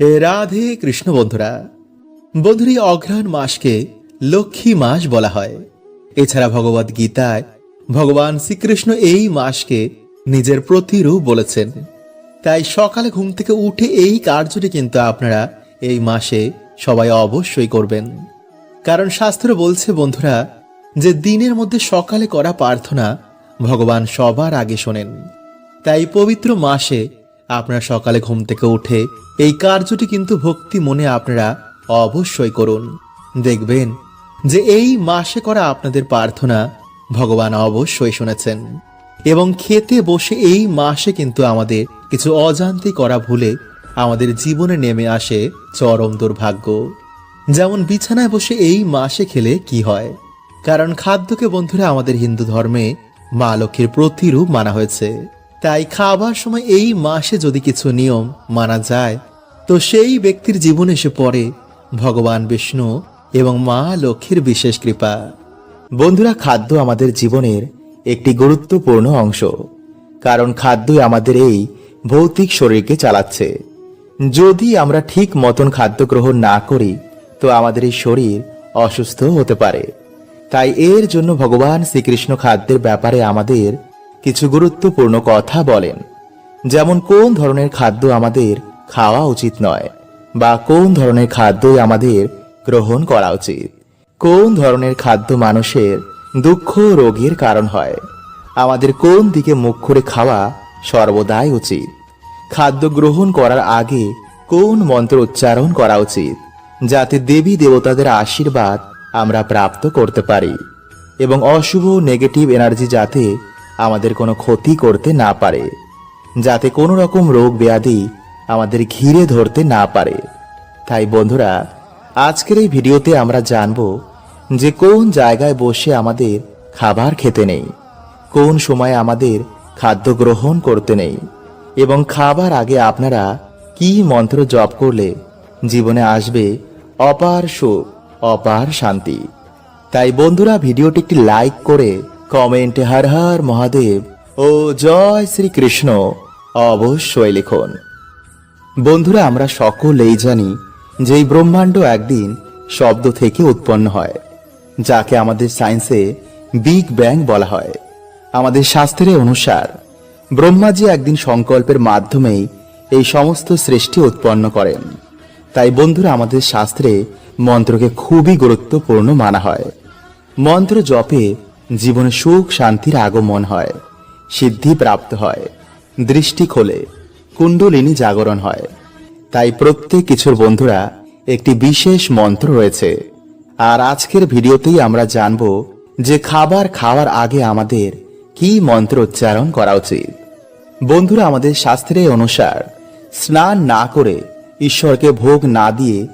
রাধে কৃষ্ণ বন্ধুরা বন্ধুরি অঘ্রাণ মাসকে লক্ষ্মী মাস বলা হয়। এছাড়া ভগবত গীতায় ভগবান শ্রীকৃষ্ণ এই মাসকে নিজের প্রতিরূপ বলেছেন। তাই সকালে ঘুম থেকে উঠে এই কার্যটি কিন্তু আপনারা এই মাসে সবাই অবশ্যই করবেন। কারণ শাস্ত্র বলছে বন্ধুরা, যে দিনের মধ্যে সকালে করা প্রার্থনা ভগবান সবার আগে শোনেন। তাই পবিত্র মাসে আপনারা সকালে ঘুম থেকে উঠে এই কার্যটি কিন্তু ভক্তি মনে আপনারা অবশ্যই করুন। দেখবেন যে এই মাসে করা আপনাদের প্রার্থনা ভগবান অবশ্যই শুনেছেন। এবং খেতে বসে এই মাসে কিন্তু আমাদের কিছু অজান্তে করা ভুলে আমাদের জীবনে নেমে আসে চরম দুর্ভাগ্য। যেমন বিছানায় বসে এই মাসে খেলে কি হয়? কারণ খাদ্যকে বন্ধুরা আমাদের হিন্দু ধর্মে মা লক্ষ্মীর প্রতিরূপ মানা হয়েছে। তাই খাবার সময় এই মাসে যদি কিছু নিয়ম মানা যায়, তো সেই ব্যক্তির জীবন এসে পড়ে ভগবান বিষ্ণু এবং মা লক্ষ্মীর বিশেষ কৃপা। বন্ধুরা, খাদ্য আমাদের জীবনের একটি গুরুত্বপূর্ণ অংশ, কারণ খাদ্যই আমাদের এই ভৌতিক শরীরকে চালাচ্ছে। যদি আমরা ঠিক মতন খাদ্য গ্রহণ না করি, তো আমাদের এই শরীর অসুস্থ হতে পারে। তাই এর জন্য ভগবান শ্রীকৃষ্ণ খাদ্যের ব্যাপারে আমাদের কিছু গুরুত্বপূর্ণ কথা বলেন। যেমন, কোন ধরনের খাদ্য আমাদের খাওয়া উচিত নয় বা কোন ধরনের খাদ্যই আমাদের গ্রহণ করা উচিত। কোন ধরনের খাদ্য মানুষের দুঃখ রোগের কারণ হয়? আমাদের কোন দিকে মুখ করে খাওয়া সর্বদাই উচিত? খাদ্য গ্রহণ করার আগে কোন মন্ত্র উচ্চারণ করা উচিত, যাতে দেবী দেবতাদের আশীর্বাদ আমরা প্রাপ্ত করতে পারি? এবং অশুভ নেগেটিভ এনার্জি যাতে আমাদের কোনো ক্ষতি করতে না পারে, যাতে কোনো রকম রোগ ব্যাধি আমাদের ঘিরে ধরতে না পারে। তাই বন্ধুরা, আজকের এই ভিডিওতে আমরা জানব যে কোন জায়গায় বসে আমাদের খাবার খেতে নেই, কোন সময় আমাদের খাদ্য গ্রহণ করতে নেই, এবং খাবার আগে আপনারা কি মন্ত্র জপ করলে জীবনে আসবে অপার সুখ, অপার শান্তি। তাই বন্ধুরা, ভিডিওটি একটি লাইক করে কমেন্টে হর হর মহাদেব ও জয় শ্রীকৃষ্ণ অবশ্যই লিখুন। বন্ধুরা, আমরা সকলেই জানি যে এই ব্রহ্মাণ্ড একদিন শব্দ থেকে উৎপন্ন হয়, যাকে আমাদের সায়েন্সে বিগ ব্যাং বলা হয়। আমাদের শাস্ত্রের অনুসার, ব্রহ্মাজি একদিন সংকল্পের মাধ্যমেই এই সমস্ত সৃষ্টি উৎপন্ন করেন। তাই বন্ধুরা, আমাদের শাস্ত্রে মন্ত্রকে খুবই গুরুত্বপূর্ণ মানা হয়। মন্ত্র জপে জীবনে সুখ, শান্তির আগমন হয়। সিদ্ধি প্রাপ্ত হয়। দৃষ্টি খোলে। কুণ্ডলিনী জাগরণ হয়। তাই প্রত্যেক কিছুর বন্ধুরা একটি বিশেষ মন্ত্র রয়েছে। আর আজকের ভিডিওতেই আমরা জানব যে খাবার খাওয়ার আগে আমাদের কি মন্ত্র উচ্চারণ করা উচিত। বন্ধুরা, আমাদের শাস্ত্রে অনুসার স্নান না করে ঈশ্বরকে ভোগ না দিয়ে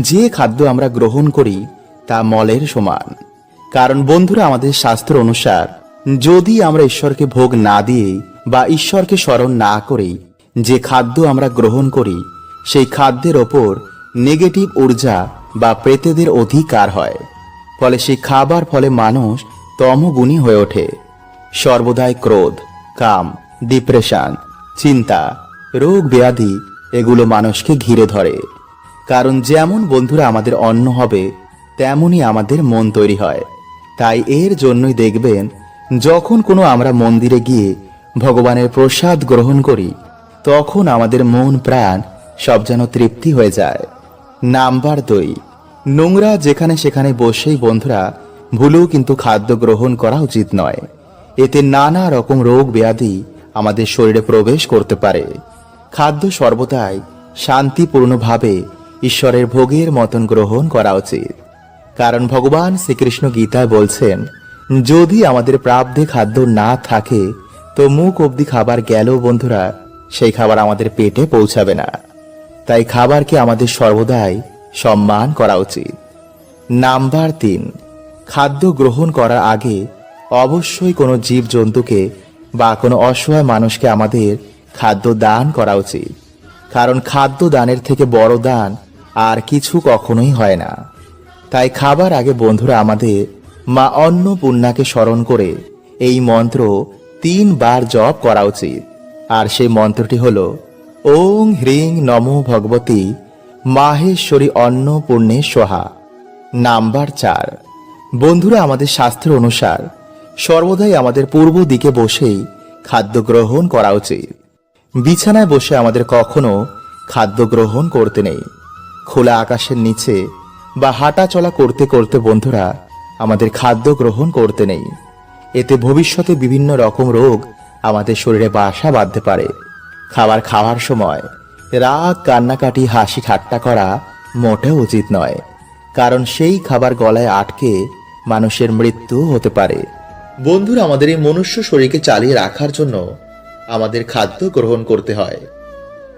যে খাদ্য আমরা গ্রহণ করি তা মলের সমান। কারণ বন্ধুরা আমাদের শাস্ত্র অনুসার, যদি আমরা ঈশ্বরকে ভোগ না দিয়ে বা ঈশ্বরকে স্মরণ না করি, যে খাদ্য আমরা গ্রহণ করি, সেই খাদ্যের ওপর নেগেটিভ ঊর্জা বা প্রেতেদের অধিকার হয়। ফলে সেই খাবার ফলে মানুষ তমগুণী হয়ে ওঠে। সর্বদাই ক্রোধ, কাম ডিপ্রেশন চিন্তা, রোগ ব্যাধি এগুলো মানুষকে ঘিরে ধরে। কারণ যেমন বন্ধুরা আমাদের অন্ন হবে, তেমনই আমাদের মন তৈরি হয়। তাই এর জন্যই দেখবেন, যখন কোনো আমরা মন্দিরে গিয়ে ভগবানের প্রসাদ গ্রহণ করি, তখন আমাদের মন প্রাণ সব যেন তৃপ্তি হয়ে যায়। নাম্বার দুই, নোংরা যেখানে সেখানে বসেই বন্ধুরা ভুলেও কিন্তু খাদ্য গ্রহণ করা উচিত নয়। এতে নানা রকম রোগ ব্যাধি আমাদের শরীরে প্রবেশ করতে পারে। খাদ্য সর্বদাই শান্তিপূর্ণভাবে ঈশ্বরের ভোগের মতন গ্রহণ করা উচিত। কারণ ভগবান শ্রীকৃষ্ণ গীতায় বলছেন, যদি আমাদের প্রাপ্যে খাদ্য না থাকে, তো মুখ অবধি খাবার গেলেও বন্ধুরা, সেই খাবার আমাদের পেটে পৌঁছাবে না। তাই খাবারকে আমাদের সর্বদাই সম্মান করা উচিত। নাম্বার তিন, খাদ্য গ্রহণ করার আগে অবশ্যই কোনো জীব জন্তুকে বা কোনো অসহায় মানুষকে আমাদের খাদ্য দান করা উচিত। কারণ খাদ্য দানের থেকে বড় দান আর কিছু কখনোই হয় না। তাই খাবার আগে বন্ধুরা আমাদের মা অন্নপূর্ণাকে স্মরণ করে এই মন্ত্র তিনবার জপ করা উচিত। আর সেই মন্ত্রটি হল, ওং হ্রিং নমো ভগবতী মাহেশ্বরী অন্নপূর্ণে সোহা। নাম্বার চার। বন্ধুরা, আমাদের শাস্ত্র অনুসার সর্বদাই আমাদের পূর্ব দিকে বসেই খাদ্য গ্রহণ করা উচিত। বিছানায় বসে আমাদের কখনো খাদ্য গ্রহণ করতে নেই। খোলা আকাশের নিচে বা হাঁটা চলা করতে করতে বন্ধুরা, আমাদের খাদ্য গ্রহণ করতে নেই। এতে ভবিষ্যতে বিভিন্ন রকম রোগ আমাদের শরীরে বাসা বাঁধতে পারে। খাবার খাওয়ার সময় রাগ, কান্নাকাটি, হাসি ঠাট্টা করা মোটেও উচিত নয়। কারণ সেই খাবার গলায় আটকে মানুষের মৃত্যু হতে পারে। বন্ধুরা, আমাদের এই মনুষ্য শরীরকে চালিয়ে রাখার জন্য আমাদের খাদ্য গ্রহণ করতে হয়।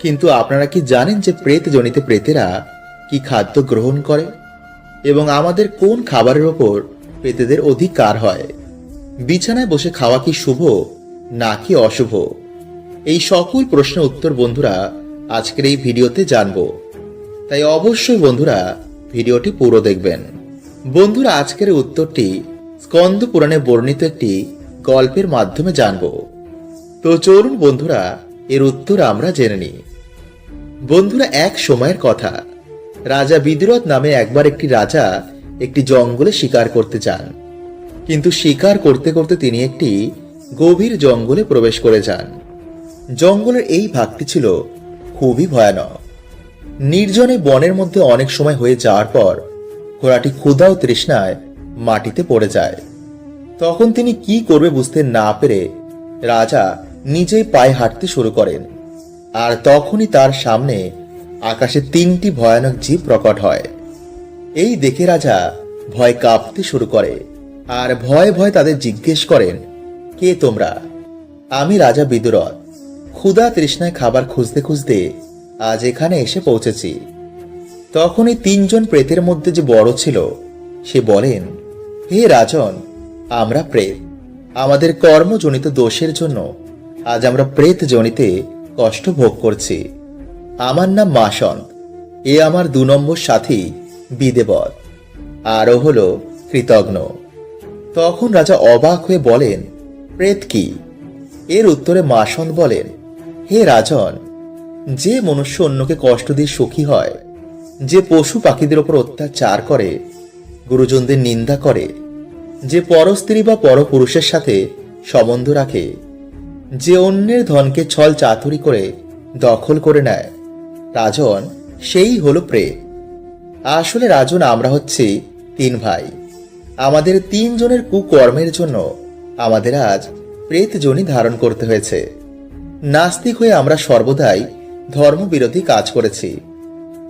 কিন্তু আপনারা কি জানেন যে প্রেত জনিতে প্রেতেরা কি খাদ্য গ্রহণ করে? এবং আমাদের কোন খাবারের ওপর প্রেতেদের অধিকার হয়? বিছানায় বসে খাওয়া কি শুভ, নাকি অশুভ? এই সকল প্রশ্নের উত্তর বন্ধুরা আজকের এই ভিডিওতে জানব। তাই অবশ্যই বন্ধুরা ভিডিওটি পুরো দেখবেন। বন্ধুরা, আজকের উত্তরটি স্কন্দ পুরাণে বর্ণিত একটি গল্পের মাধ্যমে জানব। তো চলুন বন্ধুরা, এর উত্তর আমরা জেনে নিই। বন্ধুরা, এক সময়ের কথা। রাজা বিদুরথ নামে একবার একটি রাজা একটি জঙ্গলে শিকার করতে যান কিন্তু শিকার করতে করতে তিনি একটি গভীর জঙ্গলে প্রবেশ করে যান। জঙ্গলের এই ভাগটি ছিল খুবই ভয়ানক। নির্জনে বনের মধ্যে অনেক সময় হয়ে যাওয়ার পর ঘোড়াটি ক্ষুধা ও তৃষ্ণায় মাটিতে পড়ে যায়। তখন তিনি কি করবে বুঝতে না পেরে রাজা নিজেই পায়ে হাঁটতে শুরু করেন। আর তখনই তার সামনে আকাশে তিনটি ভয়ানক জীব প্রকট হয়। এই দেখে রাজা ভয় কাঁপতে শুরু করে আর ভয়ে ভয়ে তাদের জিজ্ঞেস করেন, কে তোমরা? আমি রাজা বিদুরথ ক্ষুধা তৃষ্ণায় খাবার খুঁজতে খুঁজতে আজ এখানে এসে পৌঁছেছি। তখনই তিনজন প্রেতের মধ্যে যে বড় ছিল, সে বলেন, হে রাজন, আমরা প্রেত। আমাদের কর্মজনিত দোষের জন্য আজ আমরা প্রেত জনিতে কষ্ট ভোগ করছি। আমার নাম মাসন। এ আমার দু নম্বর সাথী বিদেবত আরও হল কৃতজ্ঞ তখন রাজা অবাক হয়ে বলেন, প্রেত কি? এর উত্তরে মাসন বলেন, হে রাজন, যে মনুষ্য অন্যকে কষ্ট দিয়ে সুখী হয়, যে পশু পাখিদের ওপর অত্যাচার করে, গুরুজনদের নিন্দা করে, যে পরস্ত্রী বা পরপুরুষের সাথে সম্বন্ধ রাখে, যে অন্যের ধনকে ছল চাতুরি করে দখল করে নেয় রাজন, সেই হলো প্রেত আসলে রাজন, আমরা হচ্ছি তিন ভাই। আমাদের তিনজনের কুকর্মের জন্য আমাদের আজ প্রেত প্রেতজনই ধারণ করতে হয়েছে। নাস্তিক হয়ে আমরা সর্বদাই ধর্মবিরোধী কাজ করেছি।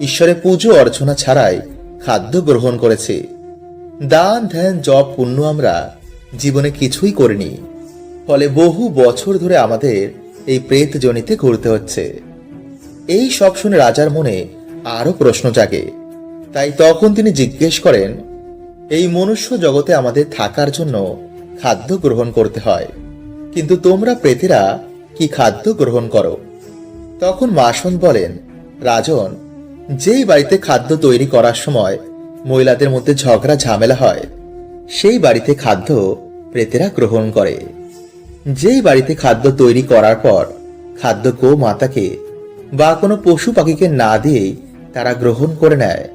ঈশ্বরে পুজো অর্চনা ছাড়াই খাদ্য গ্রহণ করেছি। দান, ধ্যান, জপ, পুণ্য আমরা জীবনে কিছুই করিনি। ফলে বহু বছর ধরে আমাদের এই প্রেতজনিতে ঘুরতে হচ্ছে। এই সব শুনে রাজার মনে আরও প্রশ্ন জাগে। তাই তখন তিনি জিজ্ঞেস করেন, এই মনুষ্য জগতে আমাদের থাকার জন্য খাদ্য গ্রহণ করতে হয়, কিন্তু তোমরা প্রেতেরা কি খাদ্য গ্রহণ করো? তখন মাসন বলেন, রাজন, যেই বাড়িতে খাদ্য তৈরি করার সময় মহিলাদের মধ্যে ঝগড়া ঝামেলা হয়, সেই বাড়িতে খাদ্য প্রেতেরা গ্রহণ করে। যেই বাড়িতে খাদ্য তৈরি করার পর খাদ্য গো মাতাকে বা কোনো পশু পাখিকে না দিয়েই তারা গ্রহণ করে নেয়।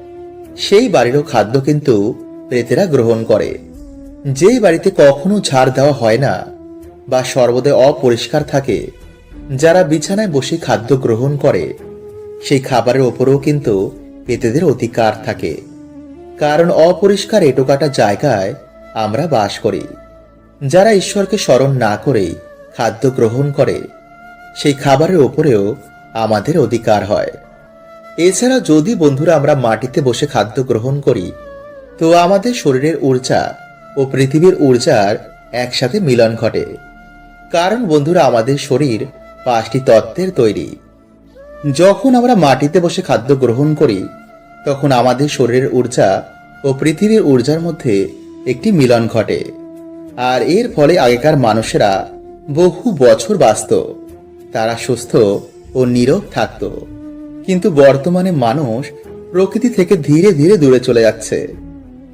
সেই বাড়িরও খাদ্য কিন্তু প্রেতেরা গ্রহণ করে। যেই বাড়িতে কখনো ঝাড় দেওয়া হয় না বা সর্বদাই অপরিষ্কার থাকে, যারা বিছানায় বসে খাদ্য গ্রহণ করে, সেই খাবারের ওপরেও কিন্তু পেতেদের অধিকার থাকে। কারণ অপরিষ্কার এটোকাটা জায়গায় আমরা বাস করি। যারা ঈশ্বরকে স্মরণ না করেই খাদ্য গ্রহণ করে, সেই খাবারের ওপরেও আমাদের অধিকার হয়। এছাড়া যদি বন্ধুরা আমরা মাটিতে বসে খাদ্য গ্রহণ করি, তো আমাদের শরীরের ঊর্জা ও পৃথিবীর ঊর্জার একসাথে মিলন ঘটে। কারণ বন্ধুরা, আমাদের শরীর পাঁচটি তত্ত্বের তৈরি। যখন আমরা মাটিতে বসে খাদ্য গ্রহণ করি, তখন আমাদের শরীরের ঊর্জা ও পৃথিবীর ঊর্জার মধ্যে একটি মিলন ঘটে। আর এর ফলে আগেকার মানুষেরা বহু বছর বাঁচত। তারা সুস্থ ও নীরব থাকত। কিন্তু বর্তমানে মানুষ প্রকৃতি থেকে ধীরে ধীরে দূরে চলে যাচ্ছে।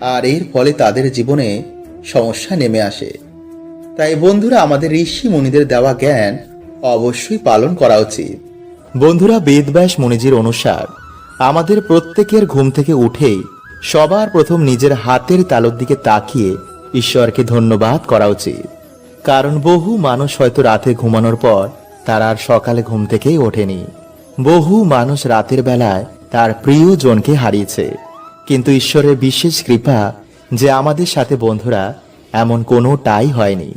আর এর ফলে তাদের জীবনে সমস্যা নেমে আসে। তাই বন্ধুরা, আমাদের ঋষি মুনিদের দেওয়া জ্ঞান অবশ্যই পালন করা উচিত। বন্ধুরা, বেদব্যাস মুনিজির অনুসার, আমাদের প্রত্যেকের ঘুম থেকে উঠেই সবার প্রথম নিজের হাতের তালুর দিকে তাকিয়ে ঈশ্বরকে ধন্যবাদ করা উচিত। কারণ বহু মানুষ হয়তো রাতে ঘুমানোর পর তার আর সকালে ঘুম থেকেই ওঠেনি। বহু মানুষ রাতের বেলায় তার প্রিয় জনকে হারিয়েছে। কিন্তু ঈশ্বরের বিশেষ কৃপা যে আমাদের সাথে বন্ধুরা এমন কোনোটাই হয়নি।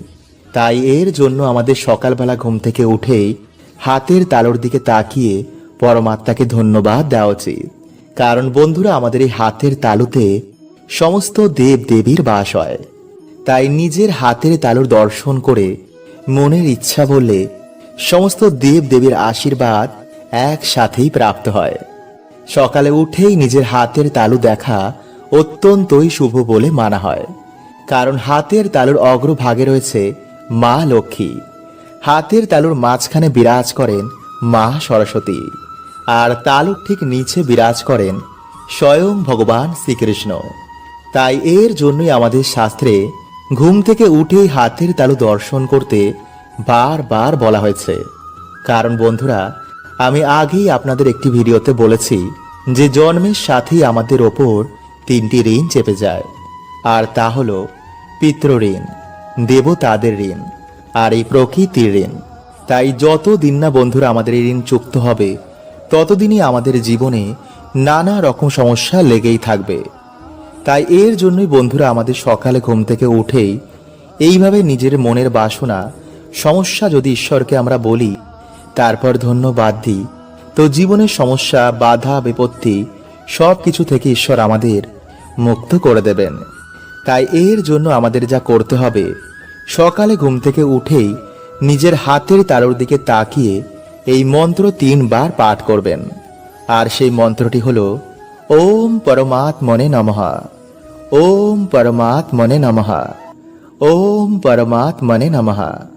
তাই এর জন্য আমাদের সকালবেলা ঘুম থেকে উঠেই হাতের তালুর দিকে তাকিয়ে পরমাত্মাকে ধন্যবাদ দেওয়া উচিত। কারণ বন্ধুরা, আমাদের এই হাতের তালুতে সমস্ত দেব দেবীর বাস হয়। তাই নিজের হাতের তালুর দর্শন করে মনের ইচ্ছা বললে সমস্ত দেব দেবীর আশীর্বাদ একসাথেই প্রাপ্ত হয়। সকালে উঠেই নিজের হাতের তালু দেখা অত্যন্তই শুভ বলে মানা হয়। কারণ হাতের তালুর অগ্রভাগে রয়েছে মা লক্ষ্মী। হাতের তালুর মাঝখানে বিরাজ করেন মা সরস্বতী। আর তালুর ঠিক নিচে বিরাজ করেন স্বয়ং ভগবান শ্রীকৃষ্ণ। তাই এর জন্যই আমাদের শাস্ত্রে ঘুম থেকে উঠেই হাতের তালু দর্শন করতে বারবার বলা হয়েছে। কারণ বন্ধুরা, আমি আগেই আপনাদের একটি ভিডিওতে বলেছি যে জন্মের সাথেই আমাদের ওপর তিনটি ঋণ চেপে যায়। আর তা হলো পিতৃঋণ দেবতাদের ঋণ, আর এই প্রকৃতির ঋণ। তাই যত দিন না বন্ধুরা আমাদের এই ঋণ চুক্ত হবে, ততদিনই আমাদের জীবনে নানা রকম সমস্যা লেগেই থাকবে। তাই এর জন্যই বন্ধুরা আমাদের সকালে ঘুম থেকে উঠেই এইভাবে নিজের মনের বাসনা সমস্যা যদি ঈশ্বরকে আমরা বলি, তারপর ধন্যবাদ দিই তো জীবনের সমস্যা, বাধা, বিপত্তি সব কিছু থেকে ঈশ্বর আমাদের মুক্ত করে দেবেন। তাই এর জন্য আমাদের যা করতে হবে, সকালে ঘুম থেকে উঠেই নিজের হাতের তালুর দিকে তাকিয়ে এই মন্ত্র তিনবার পাঠ করবেন। আর সেই মন্ত্রটি হল, ওম পরমাত্মনে নমঃ। ওম পরমাত্মনে নমঃ। ওম পরমাত্মনে নমঃ।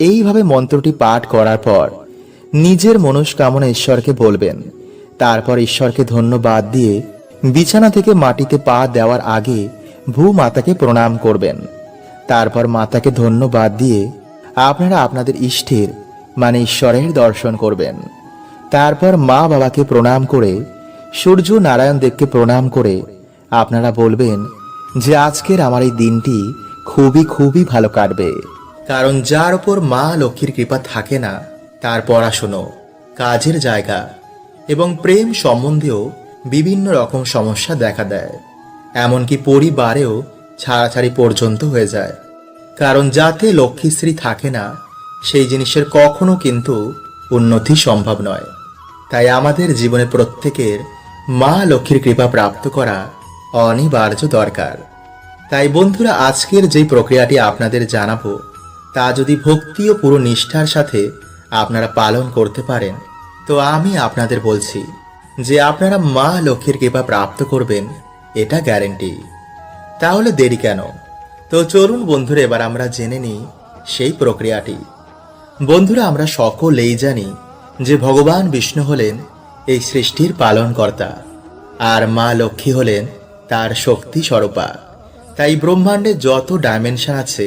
এইভাবে মন্ত্রটি পাঠ করার পর নিজের মনস্কামনা ঈশ্বরকে বলবেন। তারপর ঈশ্বরকে ধন্যবাদ দিয়ে বিছানা থেকে মাটিতে পা দেওয়ার আগে ভূ মাতাকে প্রণাম করবেন। তারপর মাতাকে ধন্যবাদ দিয়ে আপনারা আপনাদের ইষ্টের মানে ঈশ্বরের দর্শন করবেন। তারপর মা বাবাকে প্রণাম করে, সূর্য নারায়ণ দেবকে প্রণাম করে আপনারা বলবেন যে আজকের আমার এই দিনটি খুবই খুবই ভালো কাটবে। কারণ যার উপর মা লক্ষ্মীর কৃপা থাকে না, তার পড়াশুনো, কাজের জায়গা এবং প্রেম সম্বন্ধেও বিভিন্ন রকম সমস্যা দেখা দেয়। এমনকি পরিবারেও ছাড়াছাড়ি পর্যন্ত হয়ে যায়। কারণ যাতে লক্ষ্মীশ্রী থাকে না, সেই জিনিসের কখনো কিন্তু উন্নতি সম্ভব নয়। তাই আমাদের জীবনে প্রত্যেকের মা লক্ষ্মীর কৃপা প্রাপ্ত করা অনিবার্য দরকার। তাই বন্ধুরা, আজকের যে প্রক্রিয়াটি আপনাদের জানাব তা যদি ভক্তি ও পুরো নিষ্ঠার সাথে আপনারা পালন করতে পারেন, তো আমি আপনাদের বলছি যে আপনারা মা লক্ষ্মীর কৃপা প্রাপ্ত করবেন, এটা গ্যারেন্টি তাহলে দেরি কেন? তো চলুন বন্ধুরা, এবার আমরা জেনে নিই সেই প্রক্রিয়াটি। বন্ধুরা, আমরা সকলেই জানি যে ভগবান বিষ্ণু হলেন এই সৃষ্টির পালনকর্তা, আর মা লক্ষ্মী হলেন তার শক্তি স্বরূপা। তাই ব্রহ্মাণ্ডে যত ডাইমেনশন আছে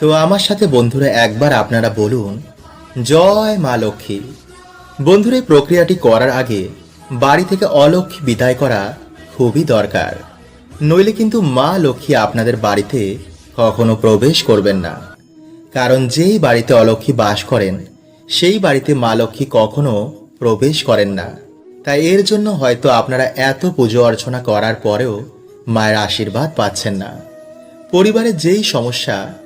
তো আমার সাথে বন্ধুরা একবার আপনারা বলুন, জয় মা লক্ষ্মী। বন্ধুরা, এই প্রক্রিয়াটি করার আগে বাড়ি থেকে অলক্ষ্মী বিদায় করা খুবই দরকার। নইলে কিন্তু মা লক্ষ্মী আপনাদের বাড়িতে কখনো প্রবেশ করবেন না। কারণ যেই বাড়িতে অলক্ষ্মী বাস করেন, সেই বাড়িতে মা লক্ষ্মী কখনো প্রবেশ করেন না। তাই এর জন্য হয়তো আপনারা এত পুজো অর্চনা করার পরেও মায়ের আশীর্বাদ পাচ্ছেন না। পরিবারে যেই সমস্যা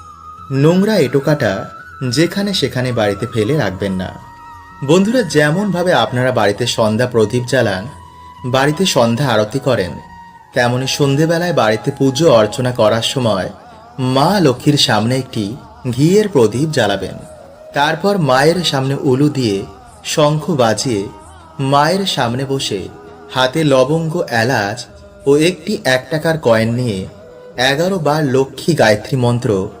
নোংরা এটোকাটা যেখানে সেখানে বাড়িতে ফেলে রাখবেন না। বন্ধুরা, যেমনভাবে আপনারা বাড়িতে সন্ধ্যা প্রদীপ জ্বালান, বাড়িতে সন্ধ্যা আরতি করেন, তেমনি সন্ধেবেলায় বাড়িতে পুজো অর্চনা করার সময় মা লক্ষ্মীর সামনে একটি ঘিয়ের প্রদীপ জ্বালাবেন। তারপর মায়ের সামনে উলু দিয়ে শঙ্খ বাজিয়ে মায়ের সামনে বসে হাতে লবঙ্গ, এলাচ ও একটি এক টাকার কয়েন নিয়ে এগারো বার লক্ষ্মী গায়ত্রী মন্ত্র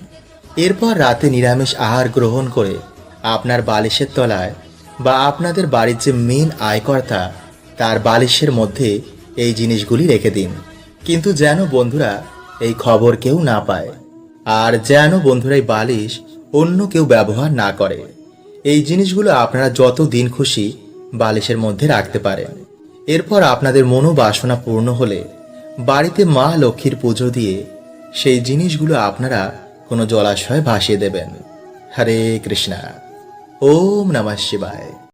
এরপর রাতে নিরামিষ আহার গ্রহণ করে আপনার বালিশের তলায় বা আপনাদের বাড়ির যে মেন আয়কর্তা, তার বালিশের মধ্যে এই জিনিসগুলি রেখে দিন। কিন্তু যেন বন্ধুরা এই খবর কেউ না পায় আর যেন বন্ধুরা এই বালিশ অন্য কেউ ব্যবহার না করে। এই জিনিসগুলো আপনারা যত দিন খুশি বালিশের মধ্যে রাখতে পারেন। এরপর আপনাদের মনোবাসনা পূর্ণ হলে বাড়িতে মা লক্ষ্মীর পুজো দিয়ে সেই জিনিসগুলো আপনারা কোনো জলাশয় ভাসিয়ে দেবেন। হরে কৃষ্ণা। ওম নমঃ শিবায়।